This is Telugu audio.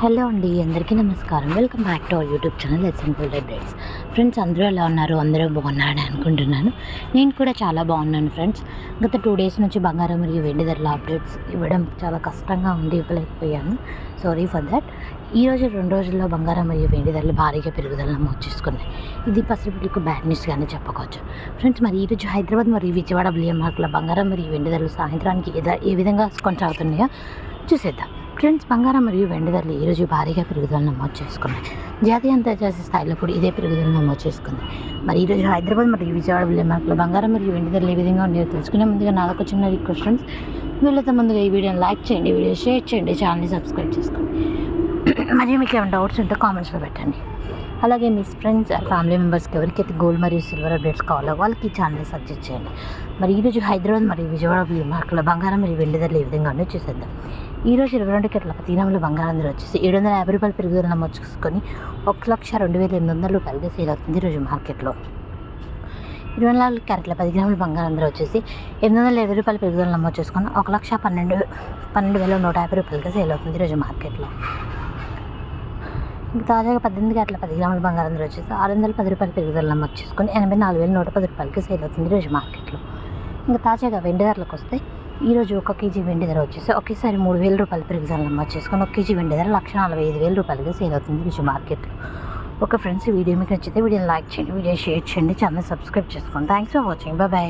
హలో అండి అందరికీ నమస్కారం. Welcome back to our YouTube channel let's simple friends అందరూ ఎలా ఉన్నారు? అందరూ బాగున్నారని అనుకుంటున్నాను. నేను కూడా చాలా బాగున్నాను ఫ్రెండ్స్ గత టూ డేస్ నుంచి బంగారం మరియు వెండి ధరల అప్డేట్స్ ఇవ్వడం చాలా కష్టంగా ఉండి ఇవ్వలేకపోయాను. సారీ ఫర్ దట్ ఈ రోజు రెండు రోజుల్లో బంగారం మరియు వెండి ధరలు భారీగా పెరుగుదల నమోదు చేసుకున్నాయి. ఇది పసిపిల్లలకు బ్యాడ్ న్యూస్ చెప్పుకోవచ్చు. ఫ్రెండ్స్ మరి ఈరోజు హైదరాబాద్ మరియు విజయవాడ బిలియం మార్కుల బంగారం మరియు వెండి ధరలు సాయంత్రానికి ఏ విధంగా కొనసాగుతున్నాయో చూసేద్దాం. ఫ్రెండ్స్ బంగారం మరియు వెండి ధరలు ఈరోజు భారీగా పెరుగుదల నమోదు చేసుకున్నాయి. జాతీయ అంతర్జాతీయ స్థాయిలో కూడా ఇదే పెరుగుదల నమోదు చేసుకుంది. మరి ఈరోజు హైదరాబాద్ మరియు విజయవాడ విలియం బంగారం మరియు వెండి ధరలు ఏ విధంగా ఉండేది తెలుసుకునే ముందుగా నాదొక చిన్న రిక్వెస్ట్ ఫ్రెండ్స్. వీళ్ళతో ముందుగా ఈ వీడియోని లైక్ చేయండి వీడియో షేర్ చేయండి ఛానల్ని సబ్స్క్రైబ్ చేసుకోండి. మరియు మీకు ఏమైనా డౌట్స్ ఉంటే కామెంట్స్లో పెట్టండి. అలాగే మీ ఫ్రెండ్స్ అండ్ ఫ్యామిలీ మెంబర్స్కి ఎవరికైతే గోల్డ్ మరియు సిల్వర్ అప్డేట్స్ కావాలో వాళ్ళకి ఛానల్ సజెస్ట్ చేయండి. మరి ఈరోజు హైదరాబాద్ మరియు విజయవాడ విలియం మార్కుల బంగారం మరియు వెండి ధరలు ఏ విధంగా ఉన్నాయో చూసేద్దాం. ఈ రోజు ఇరవై రెండు గంటల పది బంగారం ధర వచ్చేసి ఏడు వందల యాభై రూపాయలు పెరుగుదల నమోదు చేసుకొని ఒక లక్ష రెండు వేల ఎనిమిది వందల రూపాయలుగా సేల్ అవుతుంది ఈరోజు మార్కెట్లో. ఇరవై నాలుగు క్యారెట్ల పది గ్రాముల బంగారం ధర వచ్చేసి ఎనిమిది వందల ఇరవై రూపాయలు పెరుగుదల నమోదు చేసుకొని ఒక లక్ష పన్నెండు పన్నెండు వేల నూట యాభై రూపాయలుగా సేల్ అవుతుంది ఈరోజు మార్కెట్లో. తాజాగా పద్దెనిమిది గంటల పది గ్రాముల బంగారం ధర వచ్చేసి ఆరు వందల పది రూపాయలు పెరుగుదల నమోదు చేసుకొని ఎనభై నాలుగు వేల నూట పది రూపాయలకి సేల్ అవుతుంది ఈరోజు మార్కెట్లో. ఇంకా తాజాగా వెండి ధరలకు వస్తే ఈరోజు ఒక కేజీ వెండి ధర వచ్చేసి ఒకేసారి మూడు వేల రూపాయలు పెరుగుదల నమోదు చేసుకొని ఒక కేజీ వెండి ధర లక్ష నలభై ఐదు వేల రూపాయలకి సేల్ అవుతుంది ఈరోజు మార్కెట్లో. ఒక ఫ్రెండ్స్ ఈ వీడియో మీకు నచ్చితే వీడియోని లైక్ చేయండి వీడియో షేర్ చేయండి ఛానల్ సబ్స్క్రైబ్ చేసుకోండి. Thanks for watching bye